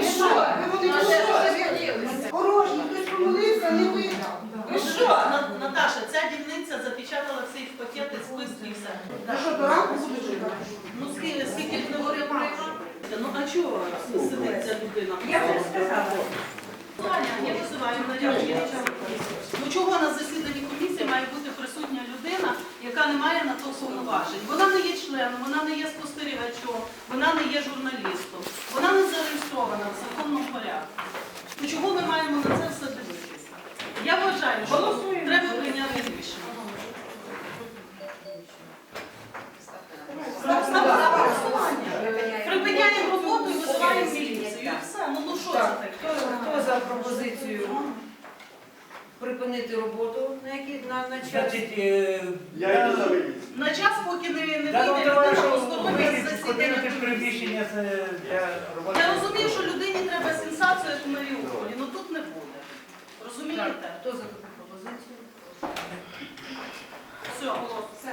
І що? Ви вони що? Порожні, хтось помилився, не виграв. Ви що? Наташа, ця дільниця запечатала всі в пакети, списки і все. Ну що, до ранку будуть чекати? Ну скільки, скільки не говорив Ну а чого сидить ця людина? Я вже сказала. Я висуваю наряд. Ну чого на засіданні комісії має бути присутня людина, яка не має на то повноважень? Вона не є членом, вона не є спостерігачом, вона не є журналістом. Ну, ну хто, хто за пропозицію припинити роботу на які на, на час? Значить, е, Я йду за. На час, поки не, не да, ну, вийде давай, людина що з засідання комісії. приміщення це для роботи. Я розумію, що людині треба сенсацію, як у Маріуполі, але тут не буде. Розумієте? Так, хто за таку пропозицію? Все.